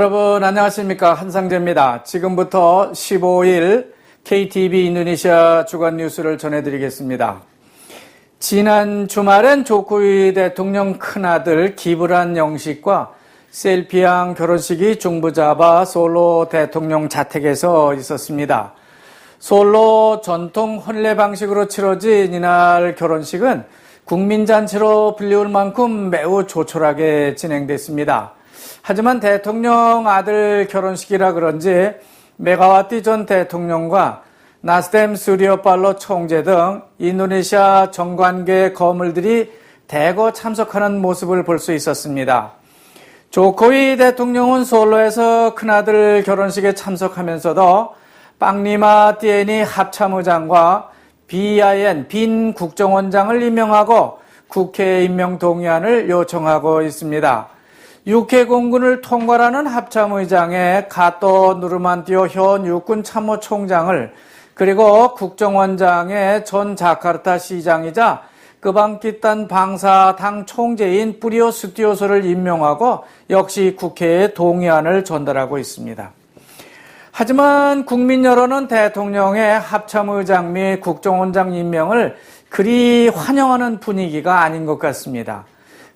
여러분 안녕하십니까 한상재입니다. 지금부터 15일 KTV 인도네시아 주간 뉴스를 전해드리겠습니다. 지난 주말엔 조코위 대통령 큰아들 기브란 영식과 셀피양 결혼식이 중부 잡아 솔로 대통령 자택에서 있었습니다. 솔로 전통 혼례 방식으로 치러진 이날 결혼식은 국민잔치로 불리울 만큼 매우 조촐하게 진행됐습니다. 하지만 대통령 아들 결혼식이라 그런지 메가와티 전 대통령과 나스뎀 수리오팔로 총재 등 인도네시아 정관계 거물들이 대거 참석하는 모습을 볼 수 있었습니다. 조코위 대통령은 솔로에서 큰아들 결혼식에 참석하면서도 빵리마 띠에니 합참의장과 BIN 빈 국정원장을 임명하고 국회 임명 동의안을 요청하고 있습니다. 육해 공군을 통괄하는 합참의장에 가또 누르만티오 현 육군 참모총장을 그리고 국정원장의 전 자카르타 시장이자 그방기딴 방사당 총재인 뿌리오 스티오소를 임명하고 역시 국회에 동의안을 전달하고 있습니다. 하지만 국민 여론은 대통령의 합참의장 및 국정원장 임명을 그리 환영하는 분위기가 아닌 것 같습니다.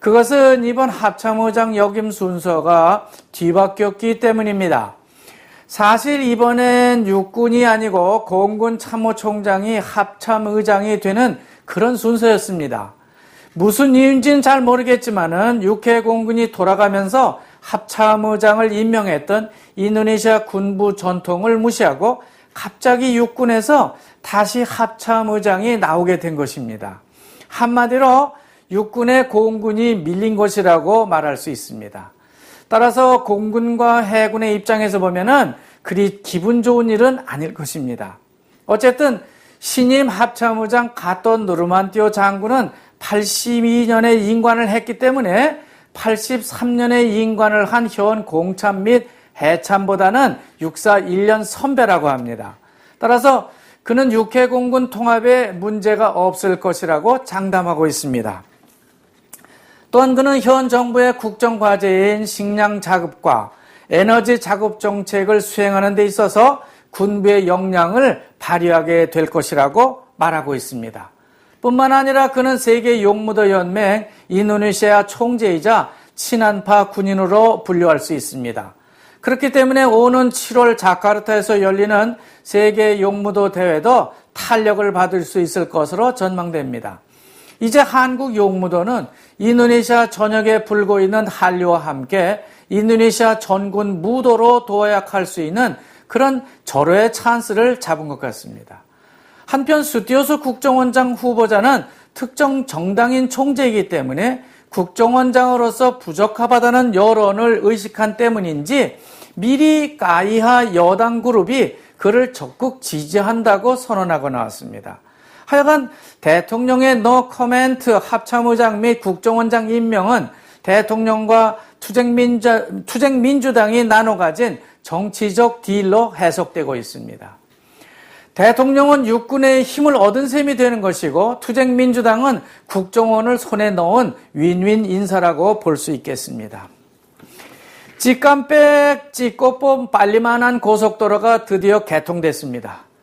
그것은 이번 합참의장 역임 순서가 뒤바뀌었기 때문입니다. 사실 이번엔 육군이 아니고 공군 참모총장이 합참의장이 되는 그런 순서였습니다. 무슨 이유인지는 잘 모르겠지만은 육해 공군이 돌아가면서 합참의장을 임명했던 인도네시아 군부 전통을 무시하고 갑자기 육군에서 다시 합참의장이 나오게 된 것입니다. 한마디로 육군의 공군이 밀린 것이라고 말할 수 있습니다. 따라서 공군과 해군의 입장에서 보면은 그리 기분 좋은 일은 아닐 것입니다. 어쨌든 신임 합참의장 가톤 노르만티오 장군은 82년에 인관을 했기 때문에 83년에 인관을 한 현 공참 및 해참보다는 육사 1년 선배라고 합니다. 따라서 그는 육해 공군 통합에 문제가 없을 것이라고 장담하고 있습니다. 또한 그는 현 정부의 국정 과제인 식량 자급과 에너지 자급 정책을 수행하는 데 있어서 군부의 역량을 발휘하게 될 것이라고 말하고 있습니다. 뿐만 아니라 그는 세계 용무도 연맹 인도네시아 총재이자 친한파 군인으로 분류할 수 있습니다. 그렇기 때문에 오는 7월 자카르타에서 열리는 세계 용무도 대회도 탄력을 받을 수 있을 것으로 전망됩니다. 이제 한국 용무도는 인도네시아 전역에 불고 있는 한류와 함께 인도네시아 전군 무도로 도약할 수 있는 그런 절호의 찬스를 잡은 것 같습니다. 한편 수티오스 국정원장 후보자는 특정 정당인 총재이기 때문에 국정원장으로서 부적합하다는 여론을 의식한 때문인지 미리 까이하 여당 그룹이 그를 적극 지지한다고 선언하고 나왔습니다. 하여간 대통령의 노 커멘트 합참의장 및 국정원장 임명은 대통령과 투쟁민주, 투쟁민주당이 나눠 가진 정치적 딜로 해석되고 있습니다. 대통령은 육군의 힘을 얻은 셈이 되는 것이고 투쟁민주당은 국정원을 손에 넣은 윈윈 인사라고 볼 수 있겠습니다. 직감백 찍고뽑 빨리만한 고속도로가 드디어 개통됐습니다.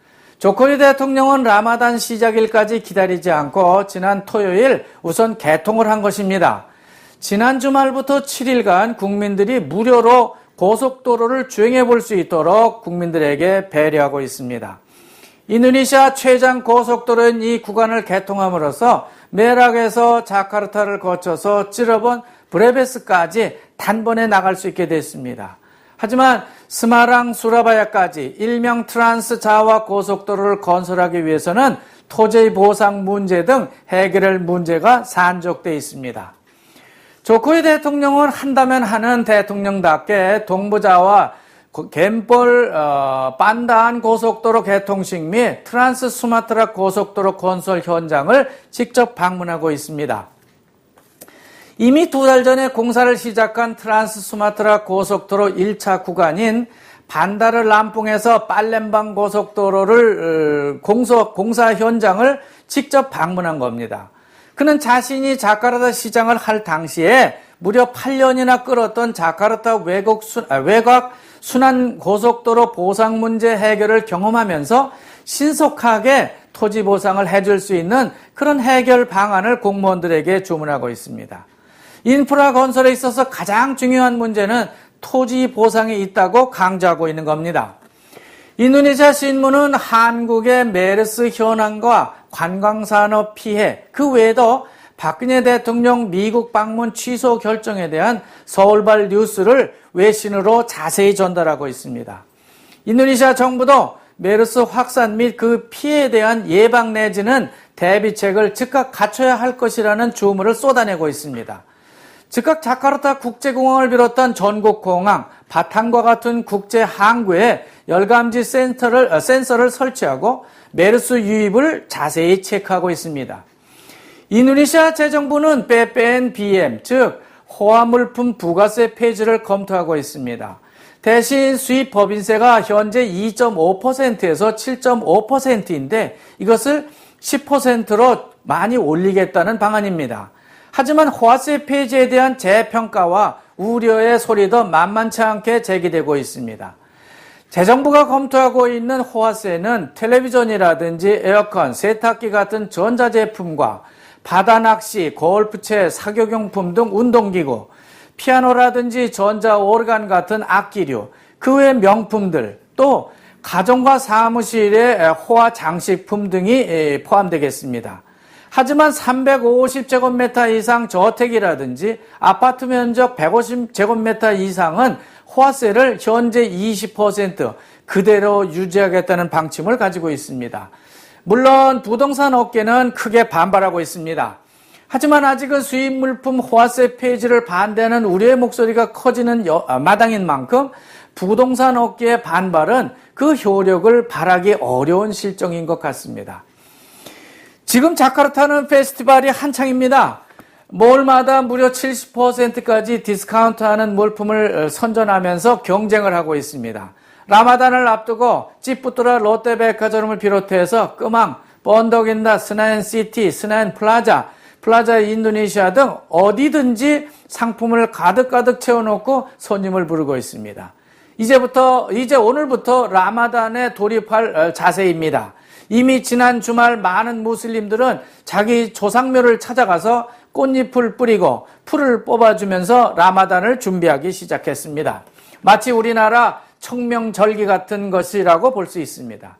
조코리 대통령은 라마단 시작일까지 기다리지 않고 지난 토요일 우선 개통을 한 것입니다. 지난 주말부터 7일간 국민들이 무료로 고속도로를 주행해 볼 수 있도록 국민들에게 배려하고 있습니다. 인도네시아 최장 고속도로인 이 구간을 개통함으로써 메락에서 자카르타를 거쳐서 찌러본 브레베스까지 단번에 나갈 수 있게 됐습니다. 하지만 스마랑 수라바야까지 일명 트란스 자와 고속도로를 건설하기 위해서는 토지 보상 문제 등 해결할 문제가 산적돼 있습니다. 조코이 대통령은 한다면 하는 대통령답게 동부자와 갬벌 어, 반다한 고속도로 개통식 및 트란스 수마트라 고속도로 건설 현장을 직접 방문하고 있습니다. 이미 두 달 전에 공사를 시작한 트란스 수마트라 고속도로 1차 구간인 반다르 람풍에서 빨렘방 고속도로를 어, 공사, 공사 현장을 직접 방문한 겁니다. 그는 자신이 자카르타 시장을 할 당시에 무려 8년이나 끌었던 자카르타 외국 수, 아, 외곽 순환 고속도로 보상 문제 해결을 경험하면서 신속하게 토지 보상을 해줄 수 있는 그런 해결 방안을 공무원들에게 주문하고 있습니다. 인프라 건설에 있어서 가장 중요한 문제는 토지 보상이 있다고 강조하고 있는 겁니다. 인도네시아 신문은 한국의 메르스 현황과 관광산업 피해, 그 외에도 박근혜 대통령 미국 방문 취소 결정에 대한 서울발 뉴스를 외신으로 자세히 전달하고 있습니다. 인도네시아 정부도 메르스 확산 및 그 피해에 대한 예방 내지는 대비책을 즉각 갖춰야 할 것이라는 주문을 쏟아내고 있습니다. 즉각 자카르타 국제공항을 비롯한 전국 공항, 바탄과 같은 국제 항구에 열감지 센터를, 어, 센서를 설치하고 메르스 유입을 자세히 체크하고 있습니다. 인도네시아 재정부는 빼뺀 BM, 즉 호화물품 부가세 폐지를 검토하고 있습니다. 대신 수입 법인세가 현재 2.5%에서 7.5%인데 이것을 10%로 많이 올리겠다는 방안입니다. 하지만 호화세 폐지에 대한 재평가와 우려의 소리도 만만치 않게 제기되고 있습니다. 재정부가 검토하고 있는 호화세는 텔레비전이라든지 에어컨, 세탁기 같은 전자제품과 바다 낚시, 골프채, 사교용품 등 운동기구, 피아노라든지 전자 오르간 같은 악기류, 그 외 명품들, 또 가정과 사무실의 호화 장식품 등이 포함되겠습니다. 하지만 350제곱미터 이상 저택이라든지 아파트 면적 150제곱미터 이상은 호화세를 현재 20% 그대로 유지하겠다는 방침을 가지고 있습니다. 물론 부동산 업계는 크게 반발하고 있습니다. 하지만 아직은 수입 물품 호화세 폐지를 반대하는 우리의 목소리가 커지는 여, 아, 마당인 만큼 부동산 업계의 반발은 그 효력을 발하기 어려운 실정인 것 같습니다. 지금 자카르타는 페스티벌이 한창입니다. 몰마다 무려 70%까지 디스카운트하는 물품을 선전하면서 경쟁을 하고 있습니다. 라마단을 앞두고 찌뿌뚜라 롯데백화점을 비롯해서 끄망, 번덕인다, 스나인시티, 스나인 플라자, 플라자 인도네시아 등 어디든지 상품을 가득가득 채워놓고 손님을 부르고 있습니다. 이제부터, 이제 오늘부터 라마단에 돌입할 자세입니다. 이미 지난 주말 많은 무슬림들은 자기 조상묘를 찾아가서 꽃잎을 뿌리고 풀을 뽑아주면서 라마단을 준비하기 시작했습니다. 마치 우리나라 청명절기 같은 것이라고 볼 수 있습니다.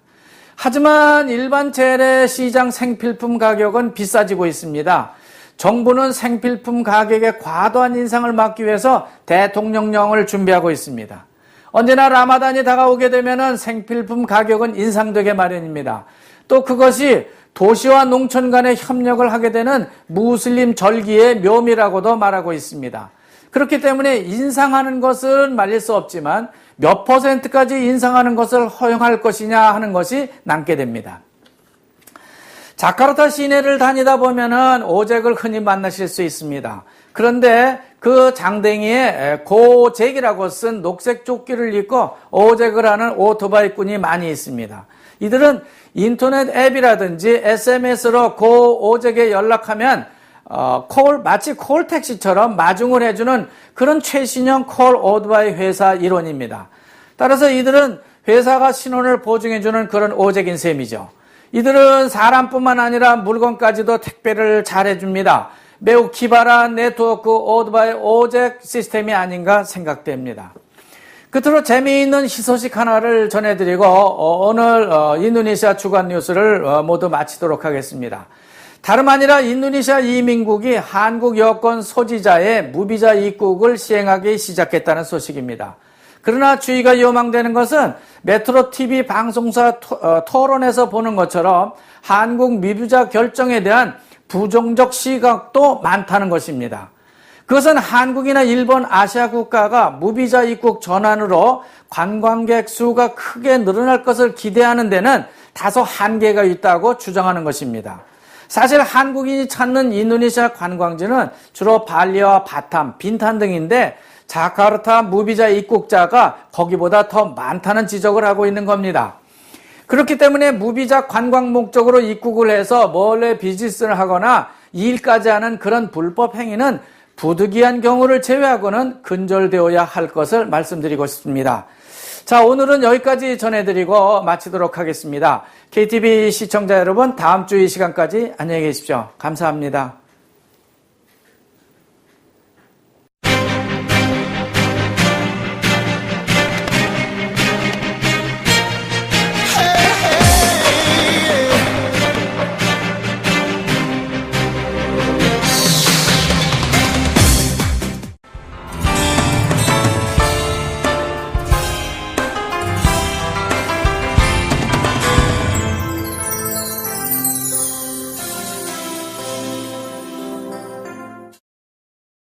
하지만 일반 재래시장 생필품 가격은 비싸지고 있습니다. 정부는 생필품 가격의 과도한 인상을 막기 위해서 대통령령을 준비하고 있습니다. 언제나 라마단이 다가오게 되면 생필품 가격은 인상되게 마련입니다. 또 그것이 도시와 농촌 간의 협력을 하게 되는 무슬림 절기의 묘미라고도 말하고 있습니다. 그렇기 때문에 인상하는 것은 말릴 수 없지만 몇 퍼센트까지 인상하는 것을 허용할 것이냐 하는 것이 남게 됩니다. 자카르타 시내를 다니다 보면은 오잭을 흔히 만나실 수 있습니다. 그런데 그 장댕이에 고잭이라고 쓴 녹색 조끼를 입고 오잭을 하는 오토바이꾼이 많이 있습니다. 이들은 인터넷 앱이라든지 SMS로 고 오잭에 연락하면 어, 콜 마치 콜 택시처럼 마중을 해주는 그런 최신형 콜 오토바이 회사 일원입니다. 따라서 이들은 회사가 신원을 보증해주는 그런 오잭인 셈이죠. 이들은 사람뿐만 아니라 물건까지도 택배를 잘해줍니다. 매우 기발한 네트워크 오토바이 오잭 시스템이 아닌가 생각됩니다. 끝으로 재미있는 희소식 하나를 전해드리고 어, 오늘 어, 인도네시아 주간 뉴스를 어, 모두 마치도록 하겠습니다. 다름 아니라 인도네시아 이민국이 한국 여권 소지자의 무비자 입국을 시행하기 시작했다는 소식입니다. 그러나 주의가 요망되는 것은 메트로 TV 방송사 토론에서 보는 것처럼 한국 미비자 결정에 대한 부정적 시각도 많다는 것입니다. 그것은 한국이나 일본, 아시아 국가가 무비자 입국 전환으로 관광객 수가 크게 늘어날 것을 기대하는 데는 다소 한계가 있다고 주장하는 것입니다. 사실 한국인이 찾는 인도네시아 관광지는 주로 발리와 바탐, 빈탄 등인데 자카르타 무비자 입국자가 거기보다 더 많다는 지적을 하고 있는 겁니다. 그렇기 때문에 무비자 관광 목적으로 입국을 해서 몰래 비즈니스를 하거나 일까지 하는 그런 불법 행위는 부득이한 경우를 제외하고는 근절되어야 할 것을 말씀드리고 싶습니다. 자, 오늘은 여기까지 전해드리고 마치도록 하겠습니다. KTV 시청자 여러분, 다음 주 이 시간까지 안녕히 계십시오. 감사합니다.